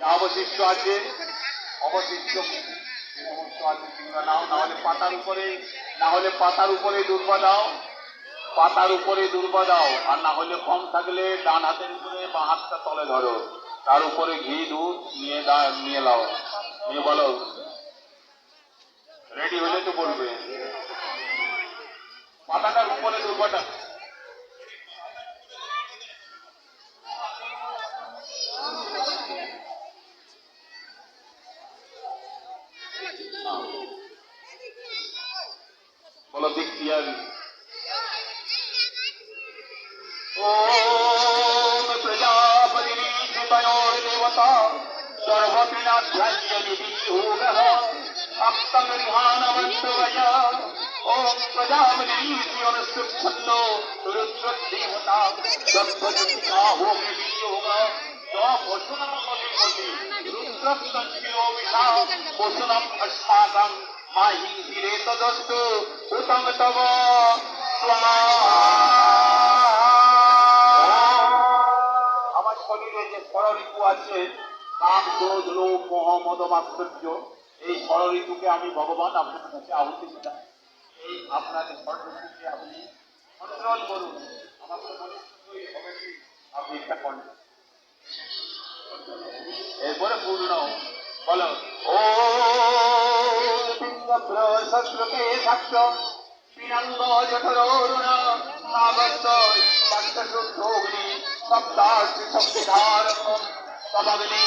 অবশিষ্ট আছে, অবশিষ্ট সমস্ত আছে সেগুলো নাও না হলে পাতার উপরে না হলে পাতার উপরে দুর্বা দাও, পাতার উপরে দুর্বা দাও, আর না হলে কম থাকলে ডান হাতের উপরে বা হাতটা তলে ধরো, তার উপরে ঘি, দুধ নিয়ে নিয়ে লাও নিয়ে বলো। রেডি হলে তো বলবে। পাতাটার উপরে দুর্বাটা। Yahweh. ओम प्रजापति रुद्र अष्टाकम् মাহি হিরে তদস্তু উতম আমার শরীরে যে ষড়ঋতু আছে কাম ক্রোধ লোভ মোহ মদ এই আমি ভগবান আপনার কাছে আহুতি দিলাম। এই আপনাদের ষড়ঋতুকে আপনি কন্ট্রোল করুন মনে হবে কি আপনি এটা কন্ট্রোল এরপরে পূর্ণ, বলো, ও শস্ত্রকে সাক্ষ পিনাঙ্গ নাগস্ত সপ্তশুদ্ধোগ্নি সপ্তাশি শক্তিধারক তমগ্নি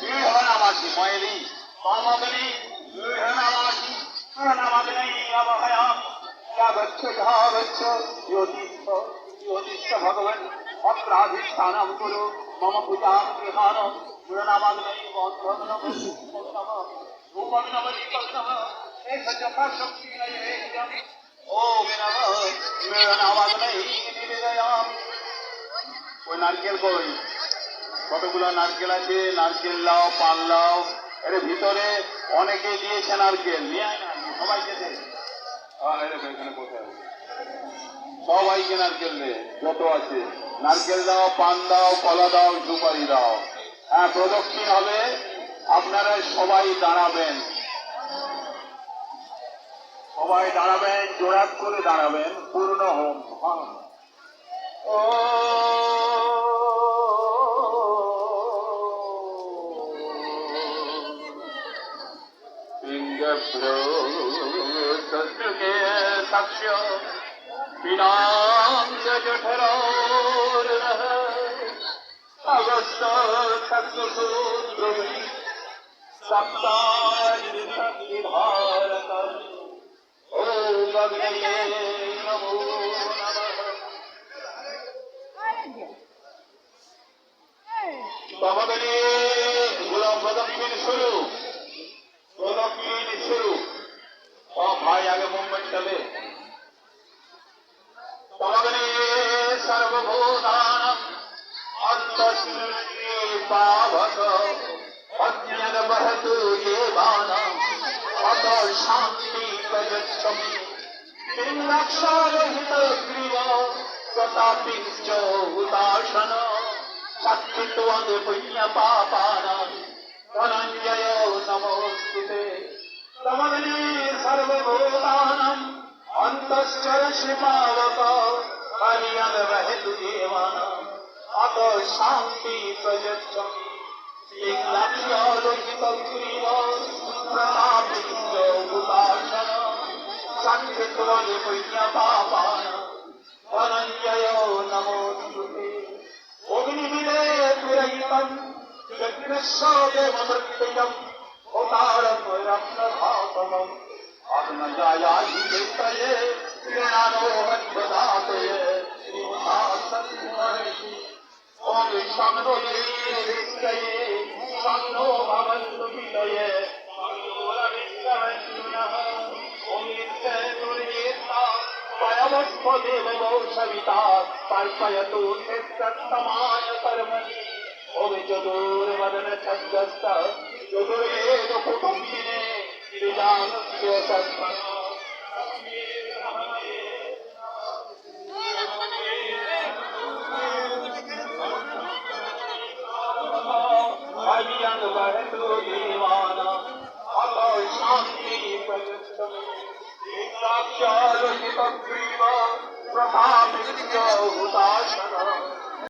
দৃঢ়নামাসি ময়লি তমগ্নি দৃঢ়নামাসি জ্যোতিষ্ঠ জ্যোতিষ্ঠ ভগবন অপ্রাধিষ্ঠানম কুরু মম পূজাম গৃহান ওই নারকেল কই কতগুলো নারকেল আছে নারকেল লাও পান লাও এর ভিতরে অনেকে দিয়েছে নারকেল নিয়ে আয় না দে আর এখানে কোথায়? সবাইকে নারকেল দে যত আছে নারকেল দাও, পান দাও, কলা দাও সুপারি দাও প্রদক্ষিণ হবে, আপনারা সবাই দাঁড়াবেন। সবাই দাঁড়াবেন জোড়াত করে দাঁড়াবেন, পূর্ণ হোম। হ্যাঁ। ও সাক্ষ্য বিনা জঠর অবস্থা থাকতো সুন্দরী সপ্তাহে থাকি ভারত ও গগনে নমো বাবাদানি গোলাম বদকিন ভাই, আগে মুভমেন্ট চলে সিংহাক্ষরহিত গ্রীব প্রতাপিশ্চ উদাসন সাক্ষিত্বং পুণ্য পাপানাং ধনঞ্জয় নমস্তুতে তমগ্নে সর্বভূতানাম অন্তশ্চর শান্তি প্রযচ্ছমি গ্রীব সাক্ষিত্বং পুণ্য পাপানাং ধনঞ্জয় নমস্তুতে অগ্নিবিদে পুরহিতম যজ্ঞস্যদেবমৃত্যুজম হোতারম রত্নধাতমম অগ্নজায়াহি বিত্তয়ে কল্পয়তু নিত্যমায় কর্মণি ওম চতুর্বদন ছন্দস্ত চতুর্বেদ কুটুম্বিনে বিজানস্য সত্মন হরিয়ং 我的那个。我打你打了